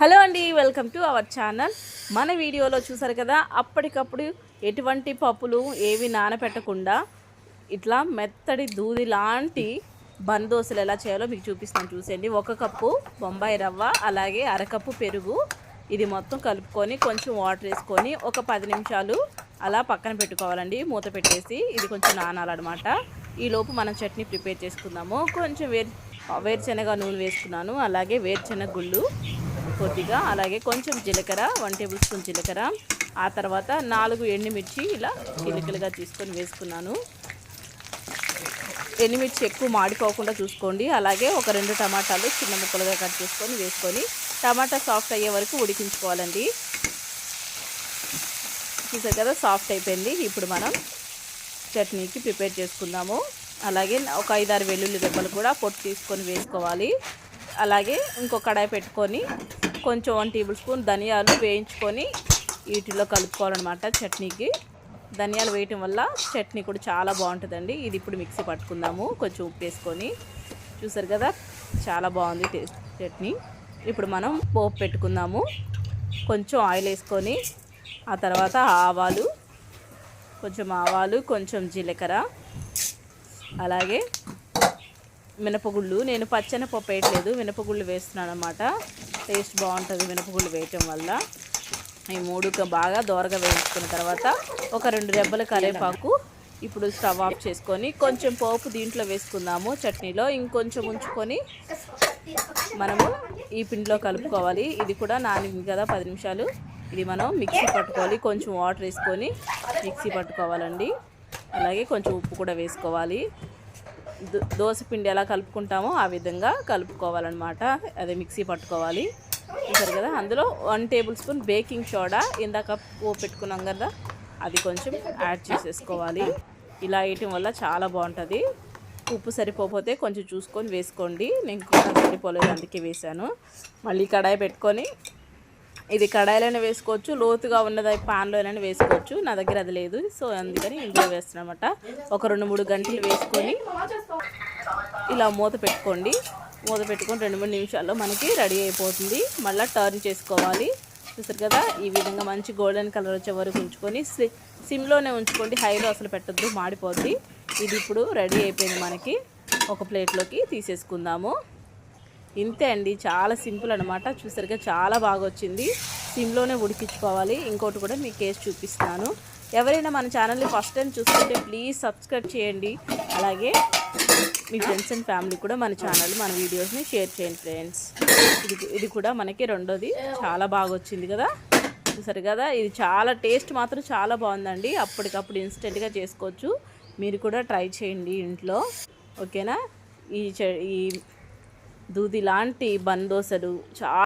Hello అండి welcome to our channel. మన వీడియోలో చూసారు కదా అప్పటికప్పుడు ఎటువంటి పప్పులు ఏవి నానపెట్టకుండా ఇట్లా మెత్తడి దూది లాంటి బన్ ఎలా చేయాలో మీకు చూపిస్తాను చూసేయండి. ఒక కప్పు బొంబాయి రవ్వ అలాగే అరకప్పు పెరుగు ఇది మొత్తం కలుపుకొని కొంచెం వాటర్ వేసుకొని ఒక పది నిమిషాలు అలా పక్కన పెట్టుకోవాలండి. మూత పెట్టేసి ఇది కొంచెం నానాలన్నమాట. ఈలోపు మనం చట్నీ ప్రిపేర్ చేసుకుందాము. కొంచెం వేరు వేరుశనగ నూనె వేసుకున్నాను అలాగే వేరుశనగ గుళ్ళు. కొద్దిగా అలాగే కొంచెం జీలకర్ర వన్ టేబుల్ స్పూన్ జీలకర్ర. ఆ తర్వాత నాలుగు ఎండుమిర్చి ఇలా చిలికలుగా తీసుకొని వేసుకున్నాను. ఎండుమిర్చి ఎక్కువ మాడిపోకుండా చూసుకోండి. అలాగే ఒక రెండు టమాటాలు చిన్న ముక్కలుగా కట్ చేసుకొని వేసుకొని టమాటా సాఫ్ట్ అయ్యే వరకు ఉడికించుకోవాలండి. చూసారు కదా సాఫ్ట్ అయిపోయింది. ఇప్పుడు మనం చట్నీకి ప్రిపేర్ చేసుకుందాము. అలాగే ఒక ఐదారు వెల్లుల్లి దెబ్బలు కూడా పొట్టు తీసుకొని వేసుకోవాలి. అలాగే ఇంకో కడాయి పెట్టుకొని కొంచెం వన్ టేబుల్ స్పూన్ ధనియాలు వేయించుకొని వీటిలో కలుపుకోవాలన్నమాట చట్నీకి. ధనియాలు వేయటం వల్ల చట్నీ కూడా చాలా బాగుంటుందండి. ఇది ఇప్పుడు మిక్సీ పట్టుకుందాము కొంచెం ఉప్పు వేసుకొని. చూసారు కదా చాలా బాగుంది టేస్ట్ చట్నీ. ఇప్పుడు మనం పోపు పెట్టుకుందాము. కొంచెం ఆయిల్ వేసుకొని ఆ తర్వాత ఆవాలు కొంచెం ఆవాలు కొంచెం జీలకర్ర అలాగే మినపగుళ్ళు. నేను పచ్చని పప్పు వేయట్లేదు మినపగుళ్ళు వేస్తున్నాను అనమాట టేస్ట్ బాగుంటుంది మినపగుళ్ళు వేయటం వల్ల. ఈ మూడు బాగా దోరగా వేయించుకున్న తర్వాత ఒక రెండు రెబ్బల కరివేపాకు ఇప్పుడు స్టవ్ ఆఫ్ చేసుకొని కొంచెం పోపు దీంట్లో వేసుకుందాము చట్నీలో. ఇంకొంచెం ఉంచుకొని మనము ఈ పిండిలో కలుపుకోవాలి. ఇది కూడా నానింది కదా పది నిమిషాలు. ఇది మనం మిక్సీ పట్టుకోవాలి. కొంచెం వాటర్ వేసుకొని మిక్సీ పట్టుకోవాలండి. అలాగే కొంచెం ఉప్పు కూడా వేసుకోవాలి. దోశ పిండి ఎలా కలుపుకుంటామో ఆ విధంగా కలుపుకోవాలన్నమాట. అదే మిక్సీ పట్టుకోవాలి. చూసారు కదా? అందులో one tablespoon baking soda ఇందాక పో పెట్టుకున్నాం కదా? అది కొంచెం యాడ్ చేసేసుకోవాలి. ఇలా వేయటం వల్ల చాలా బాగుంటుంది. ఉప్పు సరిపోతే కొంచెం చూసుకొని వేసుకోండి. నేను కూడా సరిపోలేదు అందుకే వేసాను మళ్ళీ కడాయి పెట్టుకొని ఇది కడాయిలోనే వేసుకోవచ్చు లోతుగా ఉన్నది పాన్లోనైనా వేసుకోవచ్చు. నా దగ్గర అది లేదు సో అందుకని ఇందులో వేస్తున్నమాట ఒక రెండు మూడు గంటలు వేసుకొని ఇలా మూత పెట్టుకోండి. మూత పెట్టుకొని రెండు మూడు నిమిషాల్లో మనకి రెడీ అయిపోతుంది. మళ్ళీ టర్న్ చేసుకోవాలి. చూసారు కదా ఈ విధంగా మంచి గోల్డెన్ కలర్ వచ్చే వరకు ఉంచుకొని సిమ్లోనే ఉంచుకోండి. హైలో అసలు పెట్టద్దు మాడిపోద్ది. ఇది ఇప్పుడు రెడీ అయిపోయింది మనకి. ఒక ప్లేట్లోకి తీసేసుకుందాము. ఇంతే అండి. చాలా సింపుల్ అనమాట చూసరిగా చాలా బాగా వచ్చింది సిమ్లోనే ఉడికించుకోవాలి. ఇంకోటి కూడా మీకు వేసి చూపిస్తాను ఎవరైనా మన ఛానల్ని ఫస్ట్ టైం చూస్తుంటే ప్లీజ్ సబ్స్క్రైబ్ చేయండి. అలాగే మీ ఫ్రెండ్స్ అండ్ ఫ్యామిలీ కూడా మన ఛానల్ మన వీడియోస్ని షేర్ చేయండి ఫ్రెండ్స్. ఇది ఇది కూడా మనకి రెండోది. చాలా బాగా వచ్చింది కదా? చూసారు కదా? ఇది చాలా టేస్ట్ మాత్రం చాలా బాగుందండి. అప్పటికప్పుడు ఇన్స్టెంట్గా చేసుకోవచ్చు. మీరు కూడా ట్రై చేయండి ఇంట్లో. ఓకేనా? ఈ ఈ దూది లాంటి బందోసలు చాలా